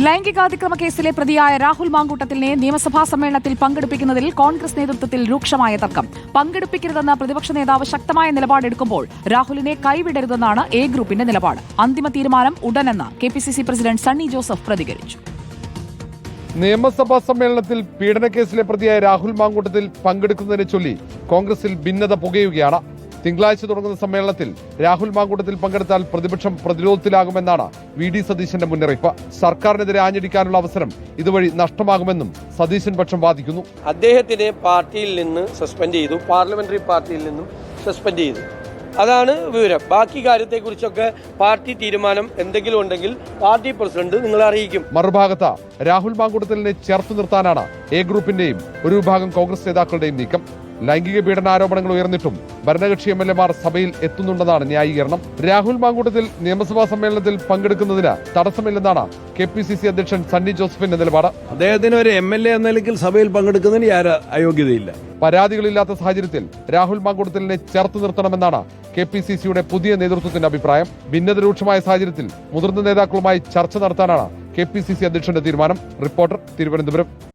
ലൈംഗികാതിക്രമ കേസിലെ പ്രതിയായ രാഹുൽ മാങ്കൂട്ടത്തിനെ നിയമസഭാ സമ്മേളനത്തിൽ പങ്കെടുപ്പിക്കുന്നതിൽ കോൺഗ്രസ് നേതൃത്വത്തിൽ രൂക്ഷമായ തർക്കം. പങ്കെടുപ്പിക്കരുതെന്ന പ്രതിപക്ഷ നേതാവ് ശക്തമായ നിലപാടെടുക്കുമ്പോൾ രാഹുലിനെ കൈവിടരുതെന്നാണ് എ ഗ്രൂപ്പിന്റെ നിലപാട്. അന്തിമ തീരുമാനം ഉടനെന്ന് K P C C president Sunny Joseph പ്രതികരിച്ചു. നിയമസഭാ സമ്മേളനത്തിൽ പീഡനക്കേസിലെ പ്രതിയായ രാഹുൽ മാങ്കൂട്ടത്തിൽ പങ്കെടുക്കുന്നതിനെ ചൊല്ലി കോൺഗ്രസിൽ ഭിന്നത പുകയുകയാണ് തിങ്കളാഴ്ച തുടങ്ങുന്ന സമ്മേളനത്തിൽ രാഹുൽ മാങ്കൂട്ടത്തിൽ പങ്കെടുത്താൽ പ്രതിപക്ഷം പ്രതിരോധത്തിലാകുമെന്നാണ് വി ഡി സതീശന്റെ മുന്നറിയിപ്പ്. സർക്കാരിനെതിരെ ആഞ്ഞടിക്കാനുള്ള അവസരം ഇതുവഴി നഷ്ടമാകുമെന്നും സതീശൻ പക്ഷം വാദിക്കുന്നു. അദ്ദേഹത്തിനെ പാർട്ടിയിൽ നിന്ന് സസ്പെൻഡ് ചെയ്തു പാർലമെന്ററി പാർട്ടിയിൽ നിന്നും സസ്പെൻഡ് ചെയ്തു. അതാണ് വിവരം. ബാക്കി കാര്യത്തെക്കുറിച്ചൊക്കെ പാർട്ടി തീരുമാനം എന്തെങ്കിലും ഉണ്ടെങ്കിൽ പാർട്ടി പ്രസിഡന്റ് നിങ്ങളെ അറിയിക്കും. മറുഭാഗത്ത് രാഹുൽ മാങ്കൂട്ടത്തിലിനെ ചേർത്ത് നിർത്താനാണ് എ ഗ്രൂപ്പിന്റെയും ഒരു വിഭാഗം കോൺഗ്രസ് നേതാക്കളുടെയും നീക്കം. ലൈംഗിക പീഡനാരോപണങ്ങൾ ഉയർന്നിട്ടും ഭരണകക്ഷി എം എൽ എമാർ സഭയിൽ എത്തുന്നുണ്ടെന്നാണ് ന്യായീകരണം. രാഹുൽ മാങ്കൂട്ടത്തിൽ നിയമസഭാ സമ്മേളനത്തിൽ പങ്കെടുക്കുന്നതിന് തടസ്സമില്ലെന്നാണ് കെ പി സി സി അധ്യക്ഷൻ സണ്ണി ജോസഫിന്റെ നിലപാട്. അദ്ദേഹത്തിന് ഒരു എം എൽ എ എന്ന നിലയ്ക്ക് സഭയിൽ പങ്കെടുക്കുന്നതിന് അയോഗ്യതയില്ല. പരാതികളില്ലാത്ത സാഹചര്യത്തിൽ രാഹുൽ മാങ്കൂട്ടത്തിലിനെ ചേർത്ത് നിർത്തണമെന്നാണ് കെ പി സി സിയുടെ പുതിയ നേതൃത്വത്തിന്റെ അഭിപ്രായം. ഭിന്നത രൂക്ഷമായ സാഹചര്യത്തിൽ മുതിർന്ന നേതാക്കളുമായി ചർച്ച നടത്താനാണ് കെ പി സി സി അധ്യക്ഷന്റെ തീരുമാനം. റിപ്പോർട്ടർ തിരുവനന്തപുരം.